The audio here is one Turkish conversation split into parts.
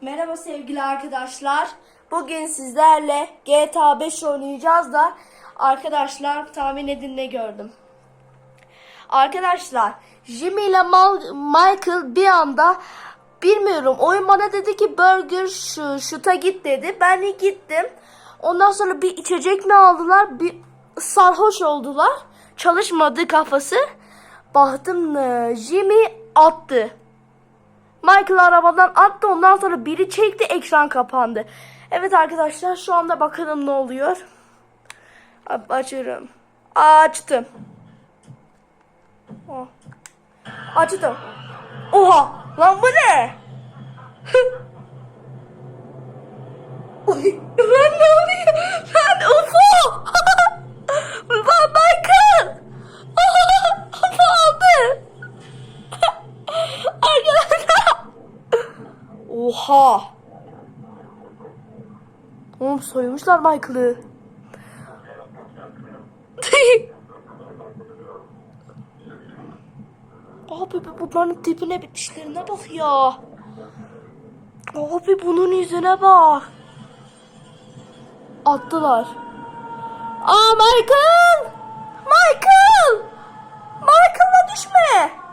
Merhaba sevgili arkadaşlar. Bugün sizlerle GTA 5 oynayacağız da arkadaşlar tahmin edin ne gördüm. Arkadaşlar Jimmy ile Mal- Michael bir anda bilmiyorum oyun bana dedi ki burger şu şuta git dedi. Ben de gittim. Ondan sonra bir içecek mi aldılar? Bir sarhoş oldular. Çalışmadı kafası. Baktım e, Jimmy attı. Michael arabadan attı ondan sonra biri çekti ekran kapandı. Evet arkadaşlar şu anda bakalım ne oluyor. Açıyorum. Açtım. Oh. Açtım. Oha lan bu ne? Lan ne oluyor? Lan UFO! lan Michael! UFO aldı! Arkadaşlar! Oha! Oğlum soymuşlar Michael'ı. Abi bunların tipine bir dişlerine bak ya. Abi bunun yüzüne bak. Attılar. Aa Michael! Michael! Michael'la düşme!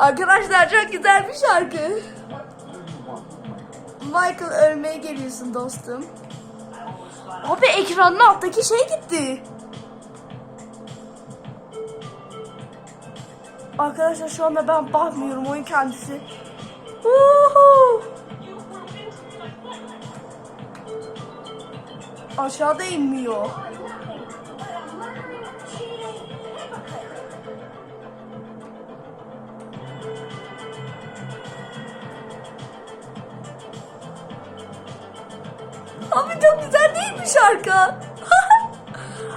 Arkadaşlar çok güzel bir şarkı. Michael ölmeye geliyorsun dostum. Abi ekranın alttaki şey gitti. Arkadaşlar şu anda ben bakmıyorum oyun kendisi. Uhu. Aşağıda inmiyor. Abi çok güzel değil mi şarkı?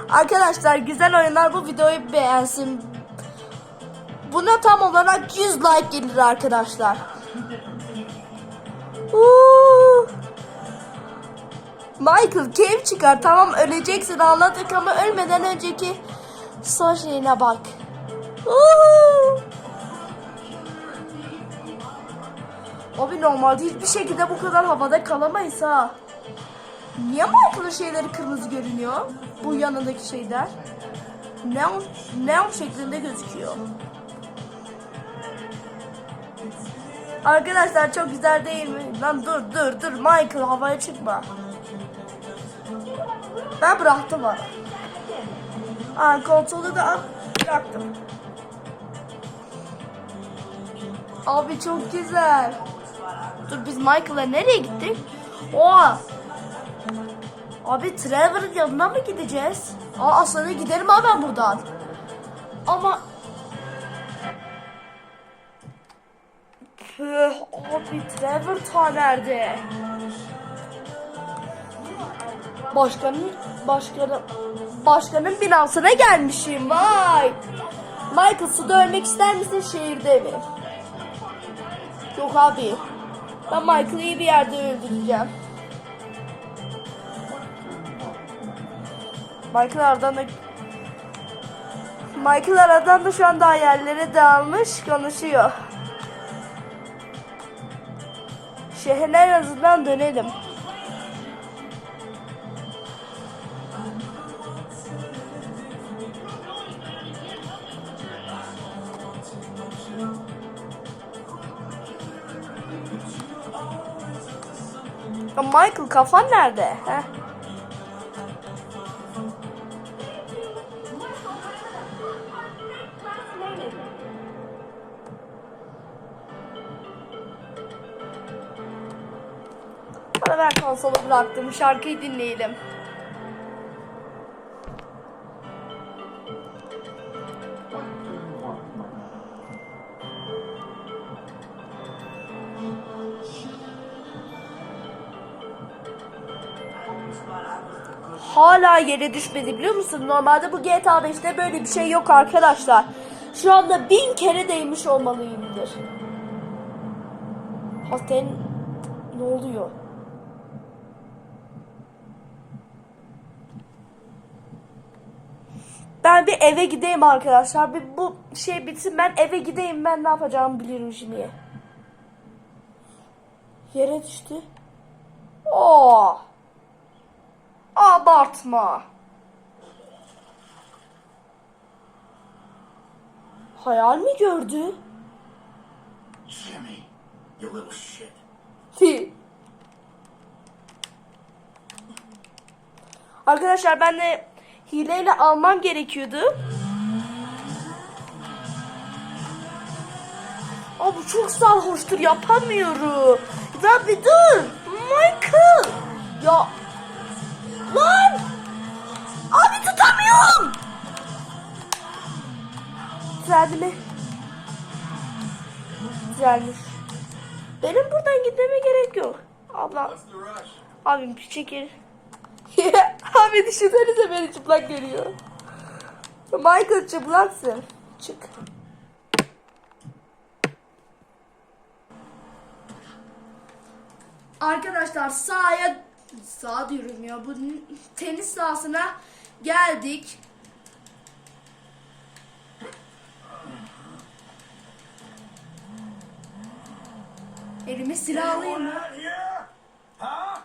Arkadaşlar güzel oyunlar bu videoyu beğensin. Buna tam olarak 100 like gelir arkadaşlar. Uuu. Michael keyif çıkar tamam öleceksin anladık ama ölmeden önceki son şeyine bak. Uhu. Abi normalde hiçbir şekilde bu kadar havada kalamayız ha. Niye Michael'ın şeyleri kırmızı görünüyor? Bu yanındaki şeyler. Neon, neon şeklinde gözüküyor. Arkadaşlar çok güzel değil mi? Lan dur dur dur Michael havaya çıkma. Ben bıraktım onu. Aa, konsolu da bıraktım. Abi çok güzel. Dur biz Michael'a nereye gittik? Oha. Abi Trevor'ın yanına mı gideceğiz? Aa aslında giderim abi ben buradan. Ama Püh, abi Trevor ta nerede? Başkanın başkanın başkanın binasına gelmişim vay. Michael suda ölmek ister misin şehirde mi? Yok abi. Ben Michael'ı iyi bir yerde öldüreceğim. Michael aradan da Michael aradan da şu anda hayallere dağılmış konuşuyor. Şehrine en azından dönelim. Michael kafan nerede? Heh. Bıraktım. Şarkıyı dinleyelim. Hala yere düşmedi biliyor musun? Normalde bu GTA 5'te böyle bir şey yok arkadaşlar. Şu anda bin kere değmiş olmalıyımdır. Haten ne oluyor? Ben bir eve gideyim arkadaşlar. Bir bu şey bitsin ben eve gideyim ben ne yapacağımı bilirim şimdi. Yere düştü. Oo. Abartma. Hayal mi gördü? Jimmy, you little shit. Hi. Arkadaşlar ben de hileyle almam gerekiyordu. Aa bu çok sarhoştur yapamıyorum. Ya bir dur. Michael. Ya. Lan. Abi tutamıyorum. Düzeldi mi? Düzelmiş. Benim buradan gitmeme gerek yok. Abla. Abim bir çekil. Abi düşünsenize beni çıplak görüyor. Michael çıplaksın. Çık. Arkadaşlar sahaya sağ diyorum ya bu tenis sahasına geldik. Elime silah alayım Anyone mı? out here? Huh?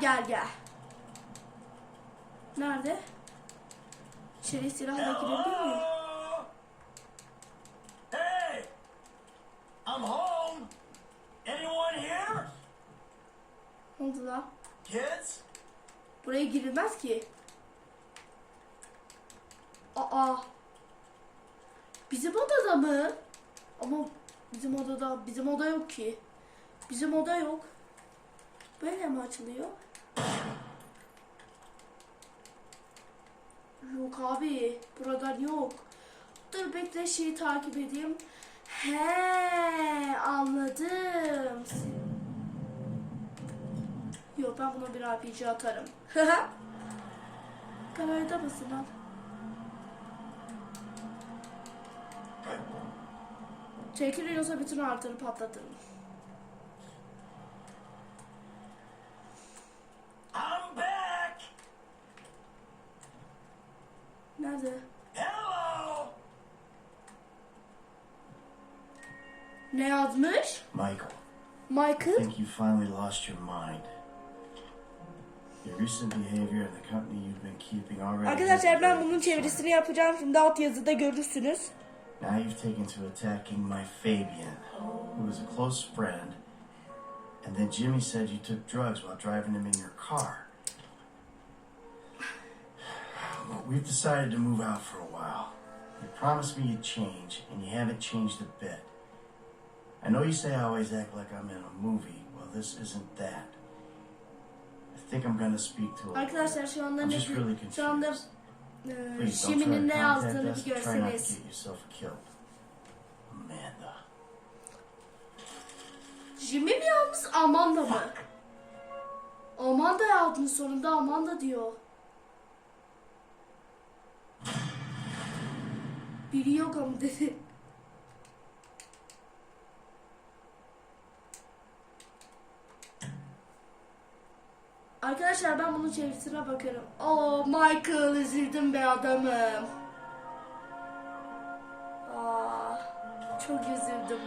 Gel gel gel. Nerede? İçeri silahla girebilir miyim? Hey! I'm home. Anyone here? Ne oldu lan? Kids? Buraya girilmez ki. Aa. Bizim odada mı? Ama bizim odada bizim oda yok ki. Bizim oda yok. Böyle mi açılıyor? Yok abi. Buradan yok. Dur bekle şeyi takip edeyim. He anladım. Yok ben buna bir RPG atarım. Kamerada mısın lan? Çekil yoksa bütün artırı patlatırım. You finally lost your mind. Your recent behavior and the company you've been keeping already. Arkadaşlar ben bunun çevirisini yapacağım. Şimdi alt yazıda görürsünüz. Now you've taken to attacking my Fabian, who was a close friend. And then Jimmy said you took drugs while driving him in your car. Well, we've decided to move out for a while. You promised me you'd change, and you haven't changed a bit. I know you say I always act like I'm in a movie. This isn't that. I think I'm gonna speak to a Arkadaşlar şu anda I'm ne just really şu anda e, Please don't try Jimmy'nin to ne contact yazdığını us. bir Try not to görseniz. get yourself killed. Amanda. Jimmy mi yazmış Amanda mı? Amanda yazmış sonunda Amanda diyor. Biri yok ama dedi. Arkadaşlar ben bunun çevirisine bakarım. Oh Michael üzüldüm be adamım. Aa, çok üzüldüm.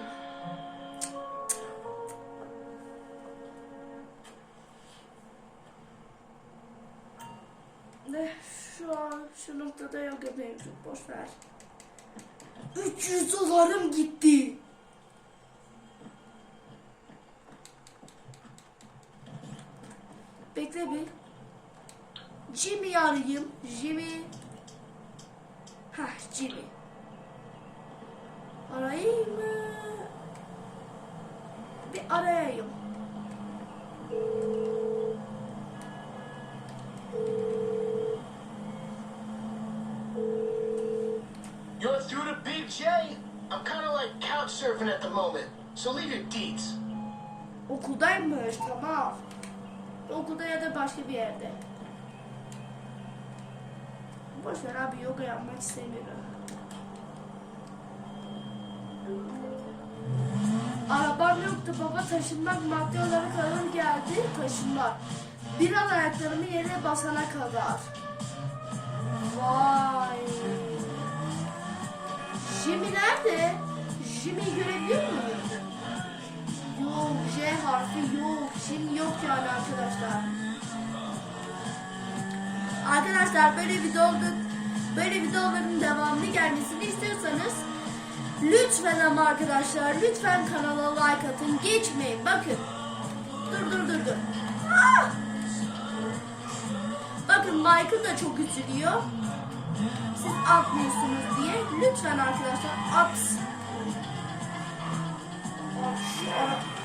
Ne şu an şu noktada yoga mevcut boş ver. 300 dolarım gitti. Bir. Jimmy'yi arayayım. Jimmy. Hah Jimmy. Arayayım mı? Bir arayayım. You're through to Big J? I'm kind of like couch surfing at the moment, so leave your deets. Okuldaymış tamam. Okulda ya da başka bir yerde. Boş ver abi yoga yapmak istemiyorum. Arabam yoktu baba taşınmak maddi olarak ağır geldi taşınmak. Biraz ayaklarımı yere basana kadar. Vay. Jimmy nerede? Jimmy'yi görebiliyor muyum? J harfi yok. Jimmy yok yani arkadaşlar. Arkadaşlar böyle videoda böyle videoların devamlı gelmesini istiyorsanız lütfen ama arkadaşlar lütfen kanala like atın. Geçmeyin. Bakın. Dur dur dur dur. Ah! Bakın Michael da çok üzülüyor. Siz atmıyorsunuz diye. Lütfen arkadaşlar at. At, at.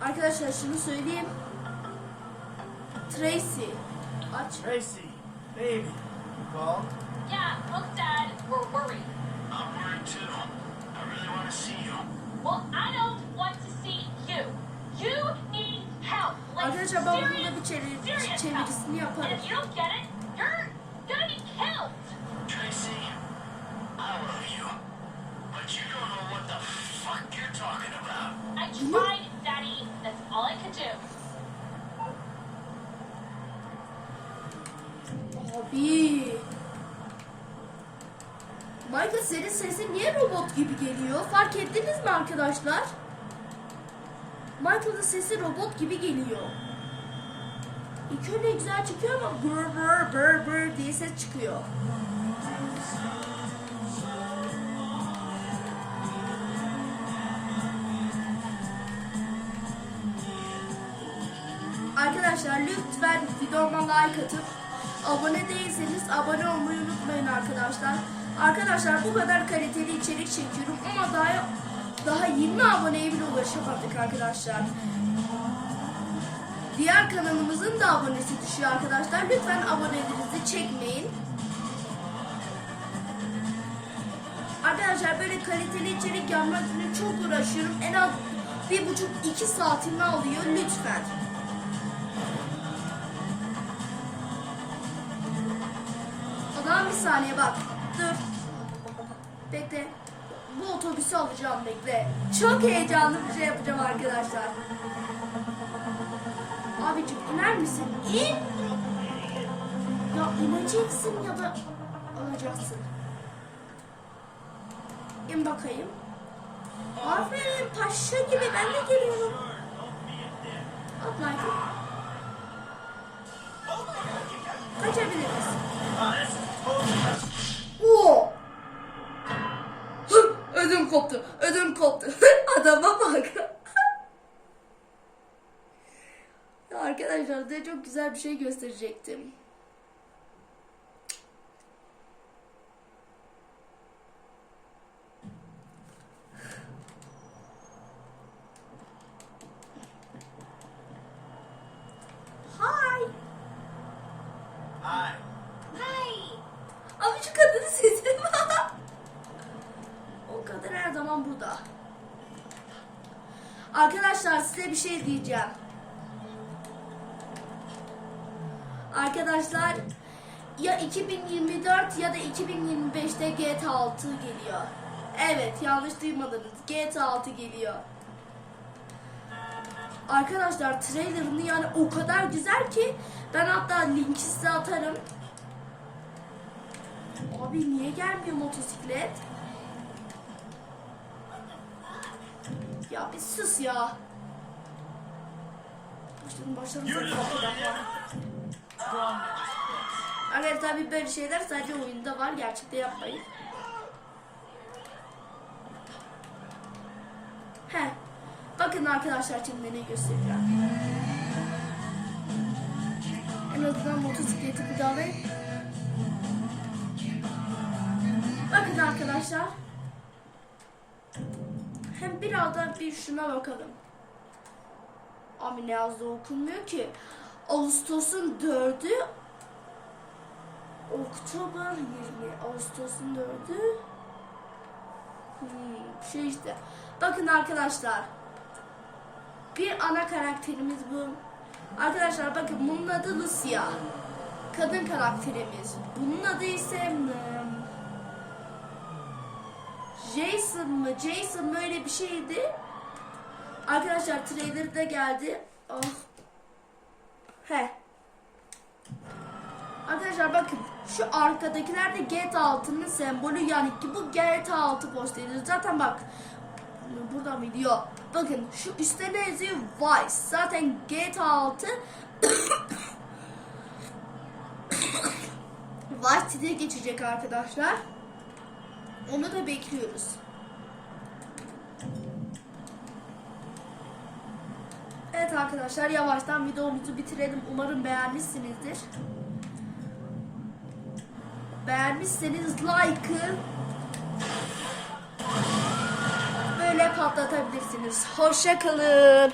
Arkadaşlar şunu söyleyeyim. Tracy. Aç. Tracy, baby, called? Yeah, look, Dad, we're worried. I'm worried too. I really want to see you. Well, I don't want to see you. You need help. Like Arkadaşlar ben bunun da bir serious çevirisini yaparım. Michael senin sesin niye robot gibi geliyor? Fark ettiniz mi arkadaşlar? Michael'ın sesi robot gibi geliyor. İlk önce güzel çıkıyor ama bır bır bır bır diye ses çıkıyor. Arkadaşlar lütfen videoma like atıp abone değilseniz abone olmayı unutmayın arkadaşlar. Arkadaşlar bu kadar kaliteli içerik çekiyorum ama daha daha 20 aboneye bile ulaşamadık arkadaşlar. Diğer kanalımızın da abonesi düşüyor arkadaşlar. Lütfen abonelerinizi çekmeyin. Arkadaşlar böyle kaliteli içerik yapmak için çok uğraşıyorum. En az bir buçuk iki saatimi alıyor lütfen. Zaman bir saniye bak. Dur. Bekle. Bu otobüsü alacağım bekle. Çok heyecanlı bir şey yapacağım arkadaşlar. Abicim iner misin? İn. Ya ineceksin ya da alacaksın. İn bakayım. Aferin paşa gibi ben de geliyorum. At Michael. Kaçabiliriz. Koptu. Adama bak. arkadaşlar size çok güzel bir şey gösterecektim. Hi. Hi. Hey! Abi şu kadının sesi O zaman burada. Arkadaşlar size bir şey diyeceğim. Arkadaşlar ya 2024 ya da 2025'te GTA 6 geliyor. Evet yanlış duymadınız. GTA 6 geliyor. Arkadaşlar trailerını yani o kadar güzel ki ben hatta linki size atarım. Abi niye gelmiyor motosiklet? Ya bir sus ya. Başlarım başlarım Evet tabi böyle şeyler sadece oyunda var. Gerçekte yapmayın. He. Bakın arkadaşlar şimdi ne göstereceğim. En azından motosikleti alayım. Bakın arkadaşlar. Hem biraz da bir şuna bakalım. Abi ne yazdığı okunmuyor ki. Ağustos'un 4'ü Oktober 20 Ağustos'un 4'ü hmm, şey işte. Bakın arkadaşlar. Bir ana karakterimiz bu. Arkadaşlar bakın bunun adı Lucia. Kadın karakterimiz. Bunun adı ise Jason mı? Jason mı öyle bir şeydi. Arkadaşlar trailer de geldi. Ah He. Arkadaşlar bakın şu arkadakiler de GTA 6'nın sembolü yani ki bu GTA 6 posteri. Zaten bak burada mıydı? Yok. Bakın şu üstte ne yazıyor? Vice. Zaten GTA 6 Vice City'ye geçecek arkadaşlar. Onu da bekliyoruz. Evet arkadaşlar yavaştan videomuzu bitirelim. Umarım beğenmişsinizdir. Beğenmişseniz like'ı böyle patlatabilirsiniz. Hoşça kalın.